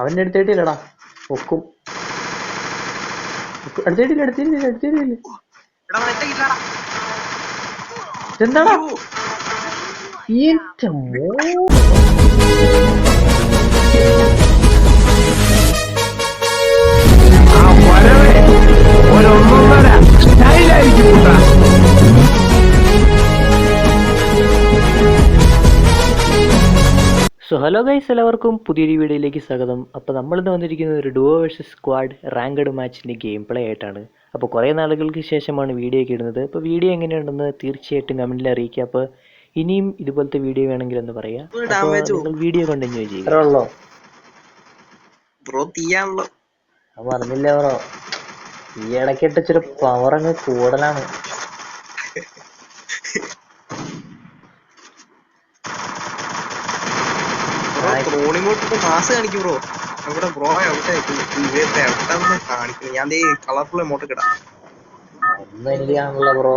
അവന്റെ അടുത്തേട്ടില്ലടാ. ഒക്കും. അടുത്തേട്ടില്ല മറ്റേ എന്താടാ എന്റെ മോ ഒരൊന്നൊന്നര. സ്റ്റൈലായിരിക്കും സോ ഹലോ ഗൈസ് എല്ലാവർക്കും പുതിയൊരു വീഡിയോയിലേക്ക് സ്വാഗതം. അപ്പോൾ നമ്മളിന്ന് വന്നിരിക്കുന്നത് ഒരു ഡുവോ വേഴ്സസ് സ്ക്വാഡ് റാങ്കഡ് മാച്ചിന്റെ ഗെയിം പ്ലേ ആയിട്ടാണ്. അപ്പോൾ കുറേ നാളുകൾക്ക് ശേഷമാണ് വീഡിയോ ഒക്കെ ഇടുന്നത്. അപ്പോൾ വീഡിയോ എങ്ങനെയുണ്ടെന്ന് തീർച്ചയായിട്ടും കമന്റിൽ അറിയിക്കുക. അപ്പോൾ ഇനിയും ഇതുപോലത്തെ വീഡിയോ വേണമെങ്കിൽ എന്ന് പറയാം. ഒരു അപ്പോൾ damage നിങ്ങൾ വീഡിയോ കണ്ടിന്യൂ ചെയ്യുക. പറഞ്ഞില്ല ബ്രോ ഈ ഇടയ്ക്കിട്ട് ഇച്ചിരി പവർ അങ്ങ് കൂടുതലാണ്. ബ്രോ ബ്രോണിങ്ങോട്ട് മാസ് കാണിക്കും ബ്രോ ഇവിടെ ബ്രോ എവിടെ ഇവരുടെ എവിടെ കാണിക്കുന്നു. ഞാൻ ദേ കളർഫുൾ എമൗണ്ട് കിടാം ബ്രോ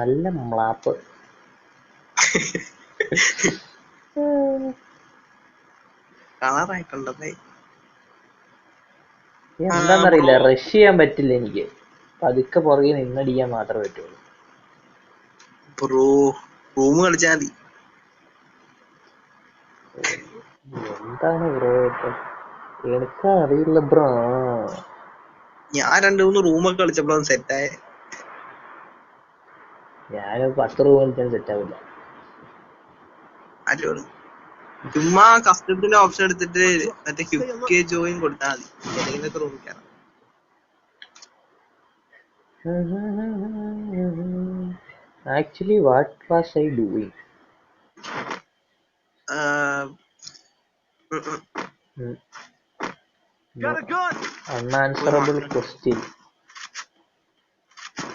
നല്ല മ്ലാപ്പ് കളറായിട്ടുണ്ടല്ലേ എന്താന്നറിയില്ല റഷ് ചെയ്യാൻ പറ്റില്ല എനിക്ക്. പതുക്കെ പുറകെ നിന്നടിക്കാൻ മാത്രമേ പറ്റുള്ളൂ. ബ്രോ റൂം കളിച്ചാൽ മതി. എന്താണ് ബ്രോ എനിക്ക് അറിയില്ല ബ്രോ. ഞാൻ രണ്ട് മൂന്ന് റൂമൊക്കെ കളിച്ചപ്പോഴും സെറ്റായ ഞാൻ പത്ത് റൂം കളിച്ചാൽ സെറ്റ് ആവില്ല. അടിപൊളി. ചുമ്മാ കസ്റ്റത്തിന്റെ ഓപ്ഷൻ എടുത്തിട്ട് മറ്റേ ക്യുക്ക് ജോയിൻ കൊടുത്താൽ മതി. ഏതെങ്കിലുമൊക്കെ റൂമിൽ കയറാം actually what was I doing uh um um. Unanswerable question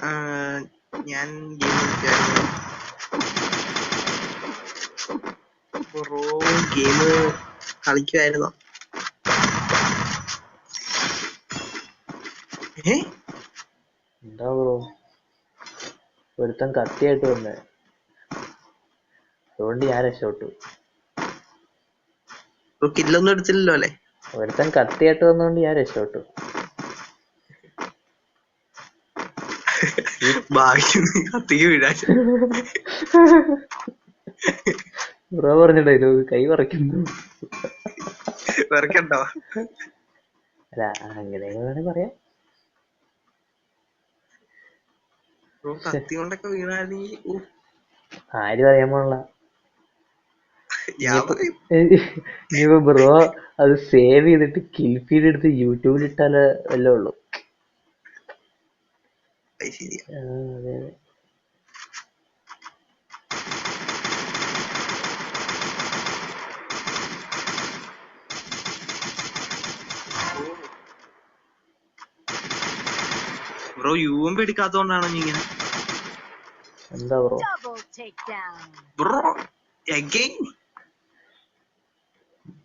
uh ഞാൻ ഗെയിം കളിക്കായിരുന്നു. ബ്രോ ഗെയിം കളിക്കുമായിരുന്നോ എന്താ ബ്രോ ഒരുത്തൻ കത്തിയായിട്ട് വന്നേ. അതുകൊണ്ട് ഞാൻ രക്ഷപ്പെട്ടു. കില്ലൊന്നും എടുത്തില്ലല്ലോ അല്ലേ? ഒരുത്തൻ കത്തിയായിട്ട് വന്നോണ്ട് ഞാൻ രക്ഷപ്പെട്ടു. ഭാഗ്യം നീ കത്തിക്ക് വീഴാൻ. ബ്രോ പറഞ്ഞ ഡയലോഗ് കൈ വറക്കുന്നു വെറുക്കണ്ടോ? അല്ല അങ്ങനെ വേണേ പറയാം. ബ്രോ കത്തി കൊണ്ടൊക്കെ വീണായിരുന്നെങ്കിൽ ആരും അറിയാൻ പോണില്ല ഇനിയിപ്പോ ബ്രോ അത് സേവ് ചെയ്തിട്ട് ഫീഡ് എടുത്ത് യൂട്യൂബിൽ ഇട്ടാലേ വല്ലേ ഉള്ളൂ അത് ശരിയാ ആ, അതെ അതെ ബ്രോ യു എം പി എടുക്കാത്തോണ്ടാണോ നീ ഇങ്ങനെ? എന്താ ബ്രോ? ബ്രോ അഗൈൻ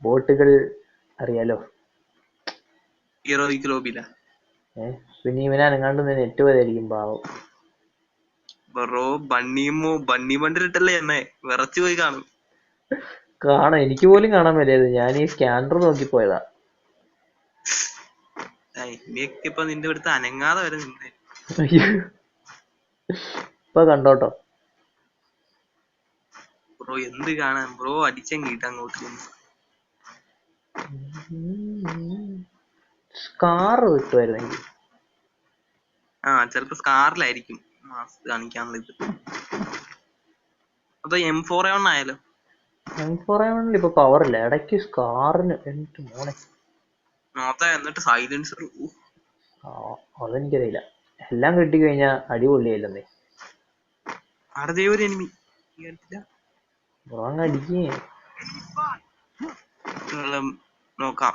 ബോട്ടുകൾ അറിയാലോ? ഹീറോയിക് ലോബില പിന്നെ ഇവനെ അനങ്ങാണ്ട് നെറ്റ് പോയതായിരിക്കും പാവം. ബ്രോ ബണ്ണിമോ ബണ്ണി ബണ്ടിലിട്ടല്ലേ എന്നെ? വിറച്ചു പോയി കാണും. കാണാം എനിക്ക് പോലും കാണാൻ പറ്റിയത്. ഞാൻ ഈ സ്കാനർ നോക്കി പോയതാ. ഇനിയൊക്കെ ഇപ്പൊ നിന്റെ അടുത്ത് അനങ്ങാതെ വരെ നിന്നെ. ഇപ്പൊ കണ്ടോട്ടോ. ബ്രോ എന്ത് കാണാൻ? ബ്രോ അടിച്ചെങ്കിട്ട് അങ്ങോട്ട്. സ്കാർ കിട്ടുമായിരുന്നെങ്കിൽ ആ ചെലപ്പോ സ്കാറിലായിരിക്കും മാസ്ക് കാണിക്കാനുള്ള ഇത്. അതോ M four A M four പറയാണെങ്കിൽ ഇപ്പൊ പവർ ഇല്ല. ഇടയ്ക്ക് സ്കാറിന് എന്നിട്ട് മോനെ. നോത്ത എന്നിട്ട് സൈലൻസർ അതെനിക്കറിയില്ല. എല്ലാം കിട്ടി കഴിഞ്ഞാ അടിപൊളിയായില്ലെന്നേ. ആടതേ ഒരു എനിമി ബ്രോ അങ്ങ് അടിക്കേ. നോക്കാം.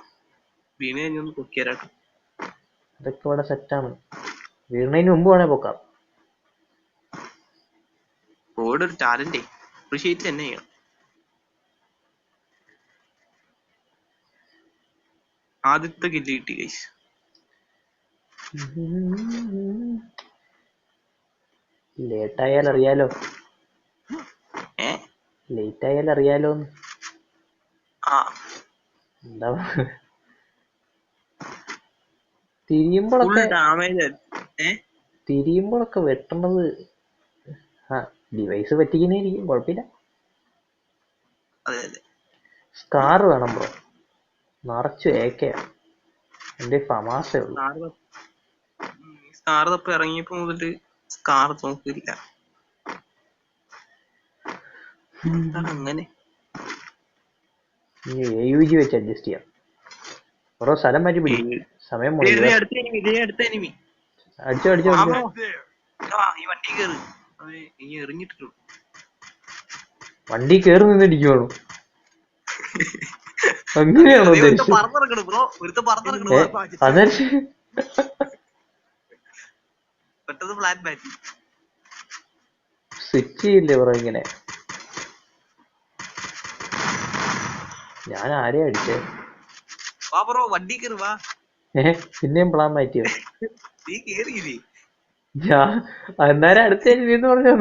വീണ് കഴിഞ്ഞൊന്ന് പൊക്കിയരാട്ടോ അതൊക്കെ ഇവിടെ സെറ്റാണ് വീണതിന് മുമ്പ് വേണേ പൊക്കാം. ഒരു ടാലന്റേ. അപ്രീഷിയേറ്റ് തന്നെ ചെയ്യണം. ആദ്യത്തെ കില്ല് കിട്ടി ഗൈസ് ലേറ്റ് ആയാൽ അറിയാലോ ലേറ്റ് ആയാൽ അറിയാലോ എന്താ തിരിയുമ്പോഴൊക്കെ തിരിയുമ്പോഴൊക്കെ വെട്ടണത്. ആ ഡിവൈസ് പറ്റിക്കുന്നതായിരിക്കും കുഴപ്പമില്ല. സ്കാർ വേണം ബ്രോ നിറച്ചു ഏക്കയാ എന്റെ ഫമാസേ ഉള്ളൂ. സ്കാർ തപ്പ് ഇറങ്ങിയപ്പോ മുതൽ കാർ നോക്കില്ല അങ്ങനെ? വെച്ച് അഡ്ജസ്റ്റ് ചെയ്യാം. ഓരോ സ്ഥലം മാറ്റി പിടി സമയം അടിച്ചോ അടിച്ചോ വണ്ടി കേറ്. നിന്നിടിക്കുവാണോ അങ്ങനെയാണോ ഉദ്ദേശിച്ചത്? പെട്ടെന്ന് പ്ലാൻ മാറ്റി സ്വിച്ച് ചെയ്യില്ലേ ബ്രോ ഇങ്ങനെ? ഞാൻ ആരെയാ അടിച്ചേ? വാ ബ്രോ വണ്ടി കയറി വാ. ഏഹ് പിന്നെയും പ്ലാൻ മാറ്റിയോ നീ കേറിയില്ലേ? ഞാൻ അന്നേരം അടുത്ത എന്ന് പറഞ്ഞു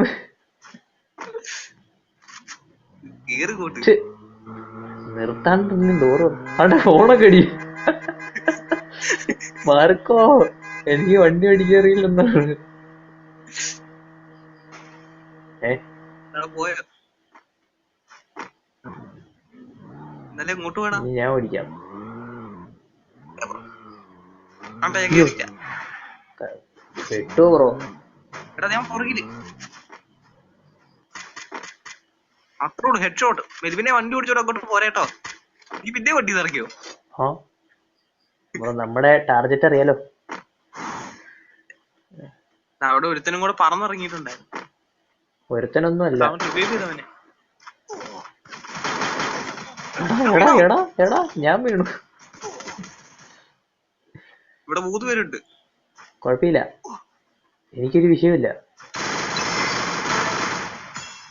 നിർത്താണ്ട് ഡോറ് അവിടെ ഫോണൊക്കെ അടി. മാർക്കോ എനിക്ക് വണ്ടി അടിക്കറിയില്ലെന്നാണ് ഇന്നലെ ഇങ്ങോട്ട് വേണം ഞാൻ ഓടിക്കാം. ബ്രോ. എടാ ഞാൻ പുറകിൽ. അത്രേ ഉള്ളൂ ഹെഡ് ഷോട്ട് മെരുവിനെ വണ്ടി ഓടിച്ചോട്ട് അങ്ങോട്ട് പോരേട്ടോ നീ പിന്നെ വണ്ടി നിറക്കിയോ ബ്രോ നമ്മുടെ ടാർഗറ്റ് അറിയാലോ. അവിടെ ഒരുത്തനും കൂടെ പറന്നിറങ്ങിയിട്ടുണ്ടായിരുന്നു ഒരുത്തനൊന്നും അല്ല എടാ എടാ എടാ ഞാൻ വീണു. ഇവിടെ മൂന്ന് പേരുണ്ട്. കുഴപ്പമില്ല. എനിക്കൊരു വിഷയമില്ല.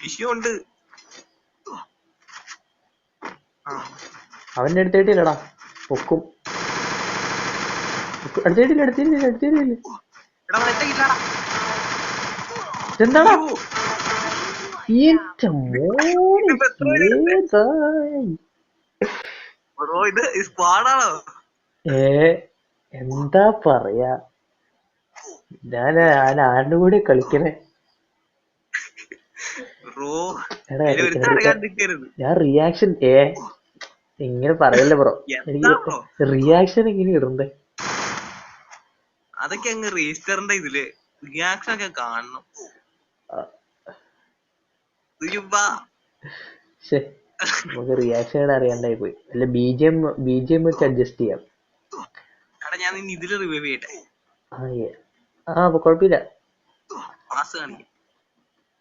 വിഷയമുണ്ട്. അവന്റെ അടുത്തേട്ടില്ലടാ പൊക്കും. അടുത്തേട്ടില്ല അടുത്തേട്ടില്ല അടുത്തേട്ടില്ല എന്റെ മോനെ സ്ക്വാഡാണോ? ഏ എന്താ പറയാ? ഞാൻ ഞാൻ ആരുടെ കൂടെ കളിക്കണേ? ഞാൻ റിയാക്ഷൻ ഏ ഇങ്ങനെ പറയല്ലേ ബ്രോ? എനിക്ക് റിയാക്ഷൻ എങ്ങനെ ഇടണ്ടേ? അതൊക്കെ അങ്ങ് രജിസ്റ്ററിന്റെ ഇതിൽ. റിയാക്ഷൻ ഒക്കെ കാണണം. നമുക്ക് റിയാക്ഷൻ അറിയാണ്ടായി പോയി. അല്ല ബിജിഎം ബിജിഎം വെച്ച് അഡ്ജസ്റ്റ് ചെയ്യാം. ഞാൻ ഇനി ഇതിൽ റിവൈവ് ചെയ്യട്ടെ. ആ കുഴപ്പമില്ല.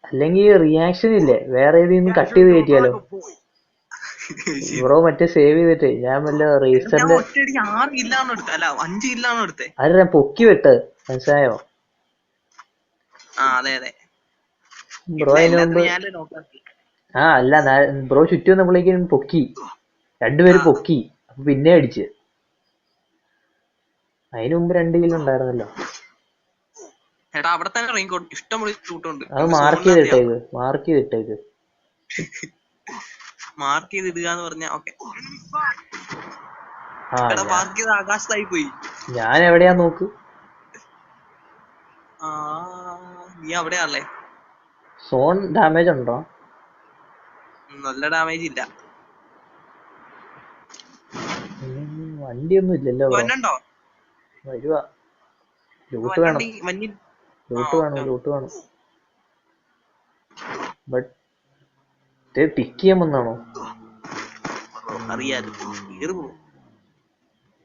അല്ലെങ്കിൽ റിയാക്ഷൻ ഇല്ലേ? വേറെ ഏതെങ്കിലും കട്ട് ചെയ്ത് കയറ്റിയാലോ ബ്രോ മറ്റേ സേവ് ചെയ്തിട്ടേ ഞാൻ വല്ല എടുത്തെ? അത് ഞാൻ പൊക്കി വിട്ട്. മനസ്സിലായോ? അതെ അതെ. ബ്രോ അതിന് ആ അല്ല ബ്രോ ചുറ്റും നമ്മളേക്കും പൊക്കി. രണ്ടുപേരും. പൊക്കി. അപ്പൊ പിന്നെ അടിച്ച്. അതിനു മുമ്പ് രണ്ട് കിലോ ഉണ്ടായിരുന്നല്ലോ. എടാ അവിടെ തന്നെ റെയിൻ കോട്ട് ഇഷ്ടംപോലെ ഷൂട്ടുണ്ട് അത് മാർക്ക് ചെയ്തിട്ടേക്ക്. മാർക്ക് ചെയ്തിട്ടേക്ക്. മാർക്ക് ചെയ്ത് ഇടുക എന്ന് പറഞ്ഞാ ഓക്കെ ചെയ്ത് ആകാശത്തായി പോയി. ഞാൻ എവിടെയാ നോക്ക്? ആ നീ അവിടെയാണല്ലേ സോൺ ഡാമേജ് ഉണ്ടോ? നല്ല ഡാമേജ് ഇല്ല. വണ്ടിയൊന്നും ഇല്ലല്ലോ വരുവാ. ലൂട്ട് വേണം. ലൂട്ട് വേണം. ലൂട്ട് വേണം. ബട്ട് പിക്ക് ചെയ്യാൻ വന്നാണോ അറിയാലോ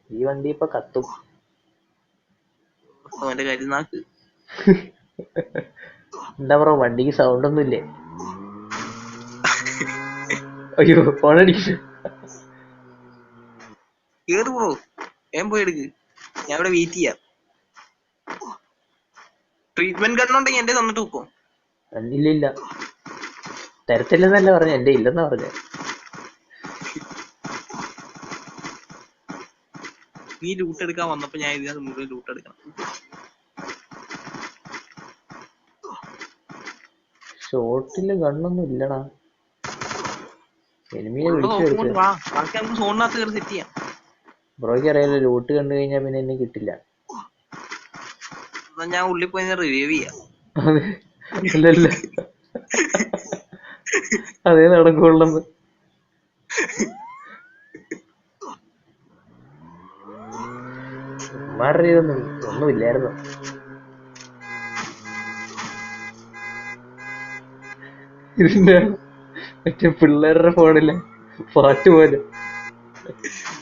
ഈ വണ്ടി ഇപ്പൊ കത്തും. അവന്റെ കാര്യം നാക്ക്. എന്താ ബ്രോ വണ്ടിക്ക് സൗണ്ട് ഒന്നും ഇല്ലേ അയ്യോ ഫോൺ അടിക്കുന്നു ബ്രോ ഞാൻ പോയി എടുക്ക്. ഞാൻ ഇവിടെ വെയിറ്റ് ചെയ്യാം. ട്രീറ്റ്മെന്റ് കണ്ടുണ്ടെങ്കിൽ എന്റെ തന്നിട്ട് വെക്കോ. ഇല്ല ഇല്ല തരത്തില്ലെന്നല്ല പറഞ്ഞ എന്റെ ഇല്ലെന്നാ പറഞ്ഞ. നീ ലൂട്ട് എടുക്കാൻ വന്നപ്പോ ഞാൻ ഇതിനകത്ത് മുഴുവൻ ലൂട്ട് എടുക്കണം. ഷോട്ടിൽ ഗണ്ണൊന്നും ഇല്ലടാ. എനിമിയെ ഉള്ള വിളിച്ചു വരുത്തുക വാ ബാക്കി നമുക്ക് സോണിനകത്ത് സെറ്റ് ചെയ്യാം. ബ്രോയ്ക്ക് അറിയാലോ ലൂട്ട് കണ്ടു കഴിഞ്ഞാ പിന്നെ എന്നെ കിട്ടില്ല. ഞാൻ ഉള്ളിൽ പോയി റിവ്യൂ ചെയ്യാം. അതെ. നടക്കുള്ളന്ന്. ഇതൊന്നും ഒന്നുമില്ലായിരുന്നു. ഇതിന്റെ മറ്റേ പിള്ളേരുടെ ഫോണിൽ പാട്ട് പോലെ.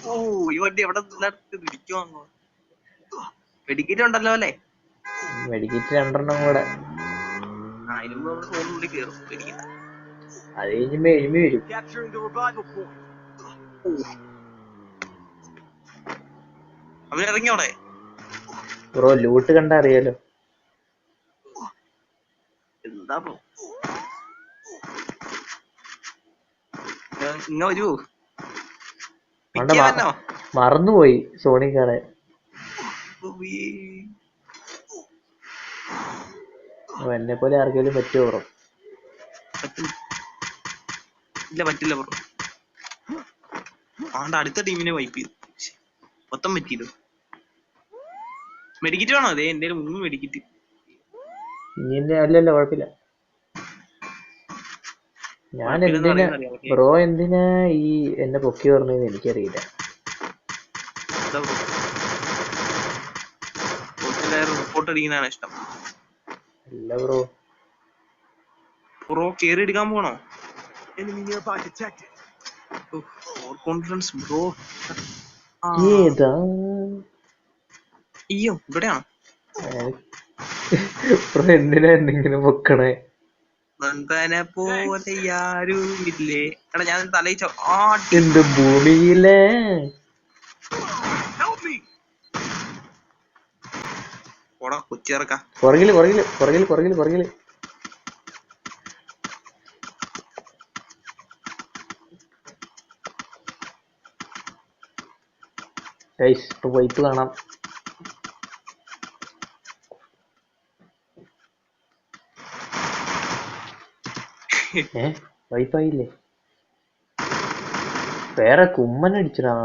ഓ ഇവന്റെ എവിടെ വെടിക്കിറ്റ് ഉണ്ടല്ലോ അല്ലേ? മെഡിക്കേറ്റ് രണ്ടെണ്ണം കൂടെ. അത് കഴിഞ്ഞുമ്പോ എഴുമി വരും. അവൻ ഇറങ്ങി അവിടെ. ബ്രോ ലൂട്ട് കണ്ട അറിയാലോ. എന്താ ബ്രോ ഇങ്ങ മറന്നുപോയി സോണി കാണാൻ. എന്നെ പോലെ ആർക്കെങ്കിലും പറ്റുമോ ബ്രോ? ഇല്ല പറ്റില്ല ബ്രോ. ആണ്ട് അടുത്ത ടീമിനെ വൈപ്പ് ചെയ്തു. മൊത്തം പറ്റിയില്ല? മെഡിക്കിറ്റ് വേണോ? അതെ എന്റെ മൂന്ന് മെഡിക്കിറ്റ്. അല്ലല്ല കുഴപ്പമില്ല. ഞാൻ എന്തിനാ. ബ്രോ എന്തിനാ ഈ എന്നെ പൊക്കി പറഞ്ഞതെന്ന് എനിക്കറിയില്ല. റിപ്പോർട്ട് ഇഷ്ടം. അല്ല ബ്രോ. ബ്രോ കേറി എടുക്കാൻ പോണോ? Confidence bro. ഏതാ? അയ്യോ ഇവിടെയാണോ? ബ്രോ എന്തിനാ എന്തെങ്കിലും പൊക്കണേ? നന്ദനെ പോലെ ആരും ഇല്ലേ എടാ ഞാൻ തലയിച്ച ആ ഭൂമിയിലെ? പോടാ കൊച്ചിറക്ക പുറകിൽ പുറകിൽ പുറകിൽ പുറകിൽ പുറകിൽ. ഗൈസ് വൈറ്റ് കാണാം. ഏ? ഇല്ലേ? വേറെ കുമ്മൻ അടിച്ചടാ